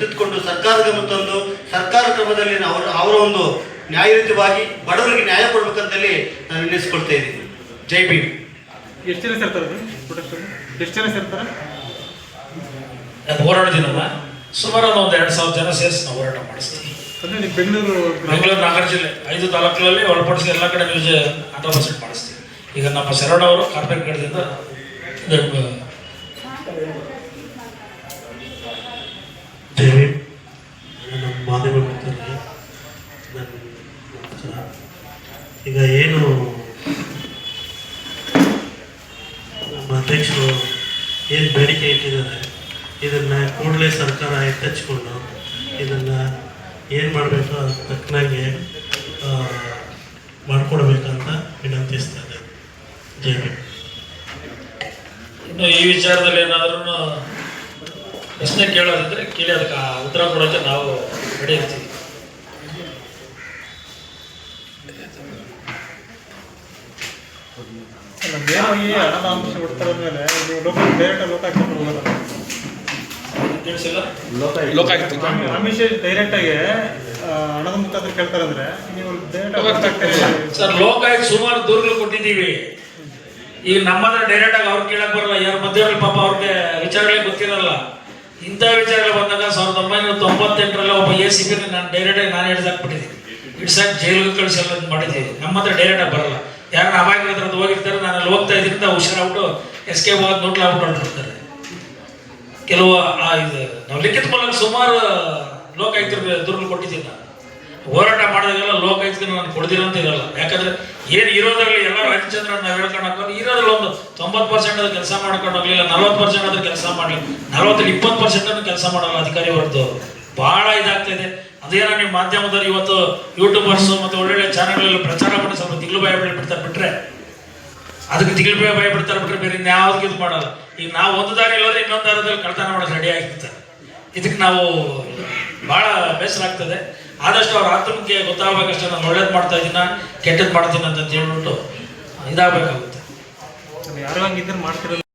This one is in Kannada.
ಎಚ್ಚೆತ್ತುಕೊಂಡು ಸರ್ಕಾರದ ಗಮನ ತಂದು ಸರ್ಕಾರ ಕ್ರಮದಲ್ಲಿ ಅವರ ಅವರ ಒಂದು ನ್ಯಾಯಯುತವಾಗಿ ಬಡವರಿಗೆ ನ್ಯಾಯ ಕೊಡಬೇಕಂತೇಳಿ ನಾನು ನಿಲ್ಲಿಸ್ಕೊಳ್ತಾ ಇದ್ದೀನಿ. ಜೈ ಭೀಮ್. ಎಷ್ಟು ಜನ ಸೇರ್ತಾರೆ ಎಷ್ಟು ಜನ ಸೇರ್ತಾರೆ? ಹೋರಾಟದಿನಲ್ಲ ಸುಮಾರು ಒಂದು ಎರಡು ಸಾವಿರ ಜನ ಸೇರಿಸಿ ನಾವು ಹೋರಾಟ ಮಾಡಿಸ್ತೀವಿ. ಅಂದರೆ ನೀವು ಬೆಂಗಳೂರು ಬೆಂಗಳೂರು ನಾಗರ ಜಿಲ್ಲೆ ಐದು ತಾಲೂಕುಗಳಲ್ಲಿ ಒಳಪಡಿಸಿ ಎಲ್ಲ ಕಡೆ ನ್ಯೂಸ್ ಆಟೋ ಪರ್ಸೆಂಟ್ ಮಾಡಿಸ್ತೀವಿ. ಈಗ ನಮ್ಮ ಶರಣ ಅವರು ಕಾರ್ಪೊರೇಟ್ ಕಡೆಯಿಂದ ಇದು, ಜೈ ಭೀಮ್ ನಮ್ಮ ಮಾಧ್ಯಮ ಮಿತ್ರರಿಗೆ ಈಗ ಏನು ನಮ್ಮ ಅಧ್ಯಕ್ಷರು ಏನು ಬೇಡಿಕೆ ಇಟ್ಟಿದ್ದಾರೆ, ಇದನ್ನು ಕೂಡಲೇ ಸರ್ಕಾರ ಎತ್ತಚ್ಕೊಂಡು ಇದನ್ನು ಏನು ಮಾಡಬೇಕು ಅದಕ್ಕೆ ತಕ್ಕನಾಗಿ ಮಾಡಿಕೊಡ್ಬೇಕಂತ ವಿನಂತಿಸ್ತಾ ಇದ್ದೇನೆ. ಇನ್ನು ಈ ವಿಚಾರದಲ್ಲಿ ಏನಾದ್ರೂ ಪ್ರಶ್ನೆ ಕೇಳೋದಿದ್ರೆ ಕೇಳಿ, ಅದಕ್ಕೆ ಉತ್ತರ ಕೊಡೋಕ್ಕೆ ನಾವು ನೇರವಾಗಿ ಹಣದ ಅಂಶ ಬಿಡ್ತಾರೆ ಮೇಲೆ ಡೈರೆಕ್ಟ್ ಲೋಕ ಡೈರೆಕ್ಟ್ ಆಗಿ. ಆ, ಹಣದ ಮುಖಾಂತರ ಕೇಳ್ತಾರೆ ಅಂದ್ರೆ ನೀವು ಡೈರೆಕ್ಟ್ ಸರ್ ಲೋಕಾಯುಕ್ತ ಸುಮಾರು ದೂರಗಳು ಕೊಟ್ಟಿದ್ದೀವಿ. ಈಗ ನಮ್ಮದ್ರ ಡೈರೆಕ್ಟ್ ಆಗಿ ಅವ್ರು ಕೇಳಕ್ ಬರಲ್ಲ. ಯಾರು ಮಧ್ಯದಲ್ಲಿ ಪಾಪ ಅವ್ರಿಗೆ ವಿಚಾರಗಳೇ ಗೊತ್ತಿರಲ್ಲ. ಇಂಥ ವಿಚಾರಗಳು ಬಂದಾಗ ಸಾವಿರದ ಒಂಬೈನೂರ ತೊಂಬತ್ತೆಂಟರಲ್ಲಿ ಒಬ್ಬ ಎ ಸಿ ಪಿ ನಾನು ಡೈರೆಕ್ಟ್ ಆಗಿ ನಾನು ಹಿಡಿದಾಕ್ಬಿಟ್ಟಿದ್ದೀನಿ ಹಿಡ್ಸಕ್ ಜೈಲಿಗೆ ಕಳಿಸಿ ಎಲ್ಲ ಮಾಡಿದ್ದೀವಿ. ನಮ್ಮ ಹತ್ರ ಡೈರೆಕ್ಟ್ ಆಗಿ ಬರಲ್ಲ. ಯಾರು ಅಮಾಯಕರ ಹತ್ರ ಹೋಗಿರ್ತಾರೆ, ನಾನು ಅಲ್ಲಿ ಹೋಗ್ತಾ ಅಂತ ಹುಷಾರಾಗ್ಬಿಟ್ಟು ಎಸ್ ಕೆ ನೋಟ್ಲ ಹೊರಟಿರ್ತಾರೆ. ಕೆಲವು ಆ ಇದು, ನಾವು ಲಿಖಿತ ಮೂಲಕ ಸುಮಾರು ಲೋಕಾಯುಕ್ತರು ದೂರಲು ಕೊಟ್ಟಿದ್ದೀನಿ ನಾನು. ಹೋರಾಟ ಮಾಡಿದಾಗೆಲ್ಲ ಲೋಕಾಯುಕ್ತರು ನಾನು ಕೊಡ್ದಿರೋ ಇರಲ್ಲ ಯಾಕಂದ್ರೆ ಏನು ಇರೋದ್ರಲ್ಲಿ ಎಲ್ಲರೂ ಹರಿಚಂದ್ರ ನಾವು ಹೇಳ್ಕೊಂಡು ಇರೋದ್ರಲ್ಲಿ ಒಂದು ತೊಂಬತ್ತು ಪರ್ಸೆಂಟ್ ಅದು ಕೆಲಸ ಮಾಡ್ಕೊಂಡು ಹೋಗ್ಲಿಲ್ಲ, ನಲ್ವತ್ತು ಪರ್ಸೆಂಟ್ ಅದ್ರ ಕೆಲಸ ಮಾಡಲಿ ನಲ್ವತ್ತಲ್ಲಿ ಇಪ್ಪತ್ತು ಪರ್ಸೆಂಟ್ ಕೆಲಸ ಮಾಡಲ್ಲ ಅಧಿಕಾರಿ ಹೊರತು. ಬಹಳ ಇದಾಗ್ತಾ ಇದೆ. ಅದೇನೋ ನಿಮ್ಮ ಮಾಧ್ಯಮದವ್ರು ಇವತ್ತು ಯೂಟ್ಯೂಬರ್ಸ್ ಮತ್ತು ಒಳ್ಳೊಳ್ಳೆ ಚಾನಲ್ಗಳಲ್ಲಿ ಪ್ರಚಾರ ಮಾಡಿ ಸ್ವಲ್ಪ ತಿಂಗಳು ಭಯ ಬಿಡ್ತಾರೆ ಬಿಟ್ರೆ. ಅದಕ್ಕೆ ತಿಂಗಳು ಭಯ ಬಿಡ್ತಾರೆ ಬಿಟ್ರೆ ಬೇರೆ ಇನ್ಯಾವ್ದಕ್ಕೆ ಇದು ಮಾಡಲ್ಲ. ಈಗ ನಾವು ಒಂದು ದಾರಿ ಇಲ್ಲದ್ರೆ ಇನ್ನೊಂದು ದಾರದಲ್ಲಿ ಕಳ್ತನ ಮಾಡೋದು ರೆಡಿ ಆಗಿರ್ತಾರೆ ಇದಕ್ಕೆ ನಾವು ಬಹಳ ಬೇಸರ ಆಗ್ತದೆ. ಆದಷ್ಟು ಅವ್ರ ಆತ್ಮಕ್ಕೆ ಗೊತ್ತಾಗಬೇಕಷ್ಟೇ ನಾನು ಒಳ್ಳೇದು ಮಾಡ್ತಾ ಇದ್ದೀನ ಕೆಟ್ಟದ್ದು ಮಾಡ್ತೀನಿ ಅಂತ ಹೇಳ್ಬಿಟ್ಟು ಇದಾಗಬೇಕಾಗುತ್ತೆ. ಯಾರು ಹಂಗಿದ್ರೆ ಮಾಡ್ತಿರಲ್ಲ.